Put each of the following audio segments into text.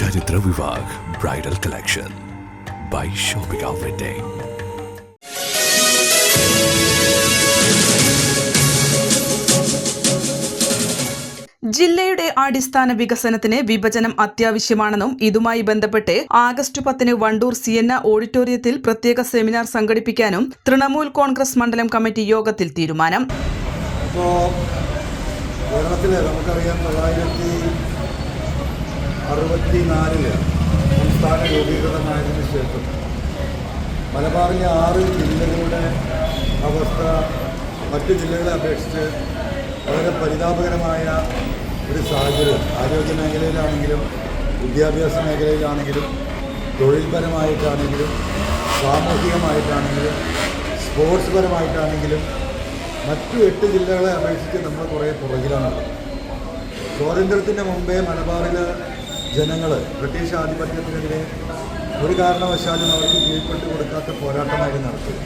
bridal collection by shopping Wedding. ജില്ലയുടെ അടിസ്ഥാന വികസനത്തിന് വിഭജനം അത്യാവശ്യമാണെന്നും ഇതുമായി ബന്ധപ്പെട്ട് ആഗസ്റ്റ് പത്തിന് വണ്ടൂർ സിയന്ന ഓഡിറ്റോറിയത്തിൽ പ്രത്യേക സെമിനാർ സംഘടിപ്പിക്കാനും തൃണമൂൽ കോൺഗ്രസ് മണ്ഡലം കമ്മിറ്റി യോഗത്തിൽ തീരുമാനം ഇപ്പോൾ നമുക്കറിയാം തൊള്ളായിരത്തി അറുപത്തി നാലിൽ സംസ്ഥാന രൂപീകൃതമായതിനു ശേഷം മലബാറിലെ ആറ് ജില്ലകളുടെ അവസ്ഥ മറ്റു ജില്ലകളെ അപേക്ഷിച്ച് വളരെ പരിതാപകരമായ ഒരു സാഹചര്യം. ആരോഗ്യ മേഖലയിലാണെങ്കിലും വിദ്യാഭ്യാസ മേഖലയിലാണെങ്കിലും തൊഴിൽപരമായിട്ടാണെങ്കിലും സാമൂഹികമായിട്ടാണെങ്കിലും സ്പോർട്സ് പരമായിട്ടാണെങ്കിലും മറ്റു എട്ട് ജില്ലകളെ അപേക്ഷിച്ച് നമ്മൾ കുറേ പുറകിലാണുള്ളത്. സ്വാതന്ത്ര്യത്തിന്റെ മുമ്പേ മലബാറിലെ ജനങ്ങൾ ബ്രിട്ടീഷ് ആധിപത്യത്തിനെതിരെ ഒരു കാരണവശാലും അവർക്ക് കീഴ്പ്പെട്ട് കൊടുക്കാത്ത പോരാട്ടമായിരുന്നു നടത്തിയത്.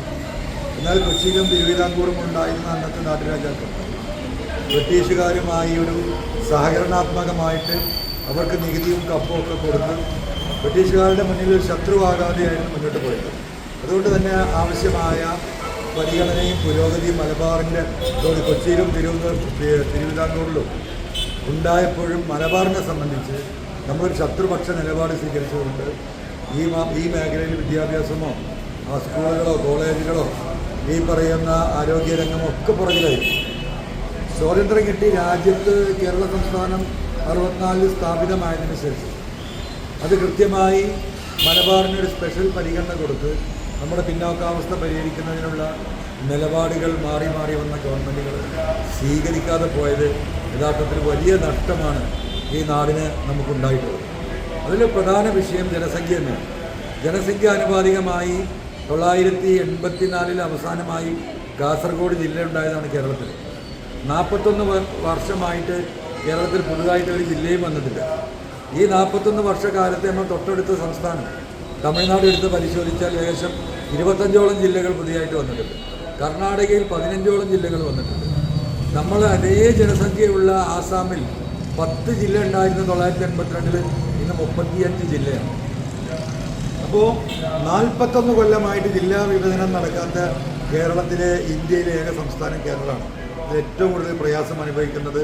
എന്നാൽ കൊച്ചിയിലും തിരുവിതാംകൂറും ഉണ്ടായിരുന്ന അന്നത്തെ നാട്ടുരാജാക്കൾ ബ്രിട്ടീഷുകാരുമായി ഒരു സഹകരണാത്മകമായിട്ട് അവർക്ക് നികുതിയും കപ്പും ഒക്കെ കൊടുത്ത് ബ്രിട്ടീഷുകാരുടെ മുന്നിൽ ഒരു ശത്രുവാകാതെയായിരുന്നു മുന്നോട്ട് പോയത്. അതുകൊണ്ട് തന്നെ ആവശ്യമായ പരിഗണനയും പുരോഗതിയും മലബാറിന്റെ കൊച്ചിയിലും തിരുവനന്തപുരം തിരുവിതാംകൂറിലും ഉണ്ടായപ്പോഴും മലബാറിനെ സംബന്ധിച്ച് നമ്മളൊരു ശത്രുപക്ഷ നിലപാട് സ്വീകരിച്ചുകൊണ്ട് ഈ ഈ മേഖലയിൽ വിദ്യാഭ്യാസമോ സ്കൂളുകളോ കോളേജുകളോ ഈ പറയുന്ന ആരോഗ്യരംഗമോ ഒക്കെ പുറകിലായിരുന്നു സ്വാതന്ത്ര്യം കിട്ടി രാജ്യത്ത് കേരള സംസ്ഥാനം അറുപത്തിനാലിൽ സ്ഥാപിതമായതിനു ശേഷം അത് കൃത്യമായി മലബാറിന് ഒരു സ്പെഷ്യൽ പരിഗണന കൊടുത്ത് നമ്മുടെ പിന്നോക്കാവസ്ഥ പരിഹരിക്കുന്നതിനുള്ള നിലപാടുകൾ മാറി മാറി വന്ന ഗവൺമെന്റുകൾ സ്വീകരിക്കാതെ പോയത് യഥാർത്ഥത്തിൽ വലിയ നഷ്ടമാണ് ഈ നാടിന് നമുക്കുണ്ടായിട്ടുള്ളത്. അതിൽ പ്രധാന വിഷയം ജനസംഖ്യ തന്നെയാണ് ജനസംഖ്യ ആനുപാതികമായി തൊള്ളായിരത്തി എൺപത്തിനാലിൽ അവസാനമായി കാസർഗോഡ് ജില്ല ഉണ്ടായതാണ് കേരളത്തിൽ. നാൽപ്പത്തൊന്ന് വർഷമായിട്ട് കേരളത്തിൽ പുതുതായിട്ട് ഒരു ജില്ലയും വന്നിട്ടില്ല. ഈ നാൽപ്പത്തൊന്ന് വർഷക്കാലത്തെ നമ്മൾ തൊട്ടടുത്ത സംസ്ഥാനം തമിഴ്നാട് എടുത്ത് പരിശോധിച്ചാൽ ഏകദേശം ഇരുപത്തഞ്ചോളം ജില്ലകൾ പുതിയതായിട്ട് വന്നിട്ടുണ്ട്. കർണാടകയിൽ പതിനഞ്ചോളം ജില്ലകൾ വന്നിട്ടുണ്ട്. നമ്മൾ അതേ ജനസംഖ്യയുള്ള ആസാമിൽ പത്ത് ജില്ല ഉണ്ടായിരുന്ന തൊള്ളായിരത്തി എൺപത്തിരണ്ടിൽ ഇന്ന് മുപ്പത്തിയഞ്ച് ജില്ലയാണ്. അപ്പോൾ നാൽപ്പത്തൊന്ന് കൊല്ലമായിട്ട് ജില്ലാ വിഭജനം നടക്കാത്ത കേരളത്തിലെ ഇന്ത്യയിലെ ഏക സംസ്ഥാനം കേരളമാണ്. ഏറ്റവും കൂടുതൽ പ്രയാസം അനുഭവിക്കുന്നത്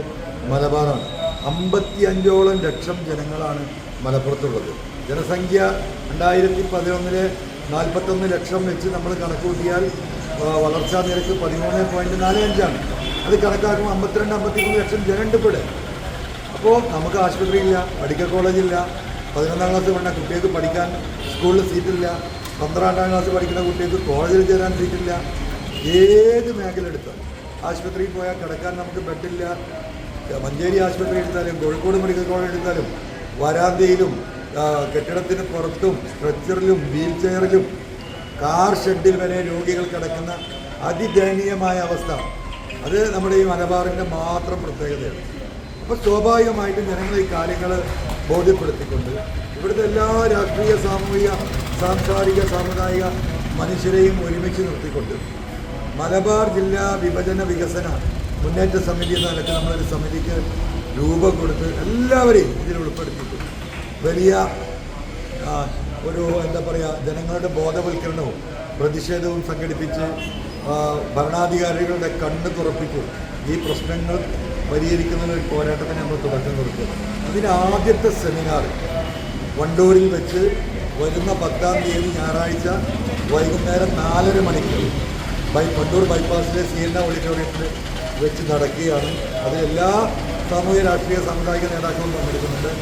മലബാറാണ്. അമ്പത്തി അഞ്ചോളം ലക്ഷം ജനങ്ങളാണ് മലപ്പുറത്തുള്ളത്. ജനസംഖ്യ രണ്ടായിരത്തി പതിനൊന്നിലെ നാൽപ്പത്തൊന്ന് ലക്ഷം വെച്ച് നമ്മൾ കണക്ക് കൂട്ടിയാൽ വളർച്ചാ നിരക്ക് പതിമൂന്ന് പോയിന്റ് നാല് അഞ്ചാണ്. അത് കണക്കാക്കുമ്പോൾ അമ്പത്തിരണ്ട് അമ്പത്തിമൂന്ന് ലക്ഷം ജനമുണ്ട് ഇവിടെ. അപ്പോൾ നമുക്ക് ആശുപത്രിയില്ല മെഡിക്കൽ കോളേജില്ല പതിനൊന്നാം ക്ലാസ് പഠിക്കുന്ന കുട്ടികൾക്ക് പഠിക്കാൻ സ്കൂളിൽ സീറ്റില്ല പന്ത്രണ്ടാം ക്ലാസ് പഠിക്കുന്ന കുട്ടികൾക്ക് കോളേജിൽ ചേരാൻ സീറ്റില്ല ഏത് മേഖല എടുത്താൽ ആശുപത്രിയിൽ പോയാൽ കിടക്കാൻ നമുക്ക് ബെഡില്ല മഞ്ചേരി ആശുപത്രി എടുത്താലും കോഴിക്കോട് മെഡിക്കൽ കോളേജ് എടുത്താലും വരാന്തയിലും കെട്ടിടത്തിന് പുറത്തും സ്ട്രെച്ചറിലും വീൽ ചെയറിലും കാർ ഷെഡിൽ വരെ രോഗികൾ കിടക്കുന്ന അതിദയനീയമായ അവസ്ഥ. അത് നമ്മുടെ ഈ മലബാറിന്റെ മാത്രം പ്രത്യേകതയാണ്. അപ്പോൾ സ്വാഭാവികമായിട്ടും ജനങ്ങൾ ഈ കാര്യങ്ങൾ ബോധ്യപ്പെടുത്തിക്കൊണ്ട് ഇവിടുത്തെ എല്ലാ രാഷ്ട്രീയ സാമൂഹിക സാംസ്കാരിക സാമുദായിക മനുഷ്യരെയും ഒരുമിച്ച് നിർത്തിക്കൊണ്ട് മലബാർ ജില്ലാ വിഭജന വികസന മുന്നേറ്റ സമിതി എന്ന നിലയ്ക്ക് നമ്മളൊരു സമിതിക്ക് രൂപം കൊടുത്ത് എല്ലാവരെയും ഇതിൽ ഉൾപ്പെടുത്തിയിട്ടുണ്ട്. വലിയ ഒരു എന്താ പറയുക ജനങ്ങളുടെ ബോധവൽക്കരണവും പ്രതിഷേധവും സംഘടിപ്പിച്ച് ഭരണാധികാരികളുടെ കണ്ണ് തുറപ്പിച്ച് ഈ പ്രശ്നങ്ങൾ പരിഹരിക്കുന്നതിന് ഒരു പോരാട്ടത്തിന് നമ്മൾ തുടക്കം കൊടുക്കുക അതിന് ആദ്യത്തെ സെമിനാർ വണ്ടൂരിൽ വെച്ച് വരുന്ന പത്താം തീയതി ഞായറാഴ്ച വൈകുന്നേരം നാലര മണിക്ക് ബൈ വണ്ടൂർ ബൈപ്പാസിലെ സി എൻ ഓഡിറ്റോറിയത്തിൽ വെച്ച് നടക്കുകയാണ്. അത് എല്ലാ സാമൂഹ്യ രാഷ്ട്രീയ സാമുദായിക നേതാക്കളും പങ്കെടുക്കുന്നുണ്ട്.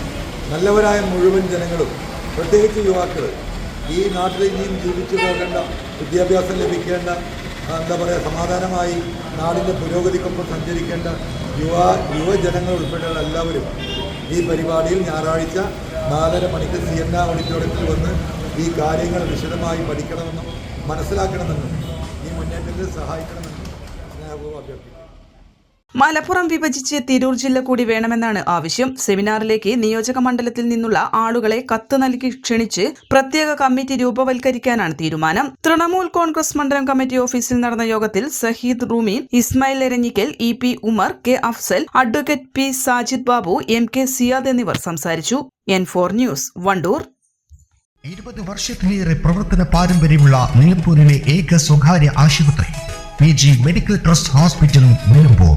നല്ലവരായ മുഴുവൻ ജനങ്ങളും പ്രത്യേകിച്ച് യുവാക്കൾ ഈ നാട്ടിൽ ഇനിയും ജീവിച്ചു പോകേണ്ട വിദ്യാഭ്യാസം ലഭിക്കേണ്ട എന്താ പറയുക സമാധാനമായി നാടിന്റെ പുരോഗതിക്കൊപ്പം സഞ്ചരിക്കേണ്ട യുവ യുവജനങ്ങൾ ഉൾപ്പെടെയുള്ള എല്ലാവരും ഈ പരിപാടിയിൽ ഞായറാഴ്ച നാലര മണിക്ക് സി എൻ ഓഡിറ്റോറിയത്തിൽ വന്ന് ഈ കാര്യങ്ങൾ വിശദമായി പഠിക്കണമെന്നും മനസ്സിലാക്കണമെന്നും ഈ മുന്നേറ്റത്തിൽ അഭ്യർത്ഥിക്കുന്നു മലപ്പുറം വിഭജിച്ച് തിരൂർ ജില്ല കൂടി വേണമെന്നാണ് ആവശ്യം. സെമിനാറിലേക്ക് നിയോജക മണ്ഡലത്തിൽ നിന്നുള്ള ആളുകളെ കത്ത് നൽകി ക്ഷണിച്ച് പ്രത്യേക കമ്മിറ്റി രൂപവൽക്കരിക്കാനാണ് തീരുമാനം. തൃണമൂൽ കോൺഗ്രസ് മണ്ഡലം കമ്മിറ്റി ഓഫീസിൽ നടന്ന യോഗത്തിൽ Saheed Rumeen Ismail Eranhikkal E P Umar K Afsal advocate P Sajid Babu M K Siyad എന്നിവർ സംസാരിച്ചു. N four news Wandoor. ഇരുപത് വർഷത്തിലേറെ പ്രവർത്തന പാരമ്പര്യമുള്ള നിലമ്പൂരിലെ ഏക സ്വകാര്യ ആശുപത്രി പി ജി മെഡിക്കൽ ട്രസ്റ്റ് ഹോസ്പിറ്റലും നിലമ്പൂർ.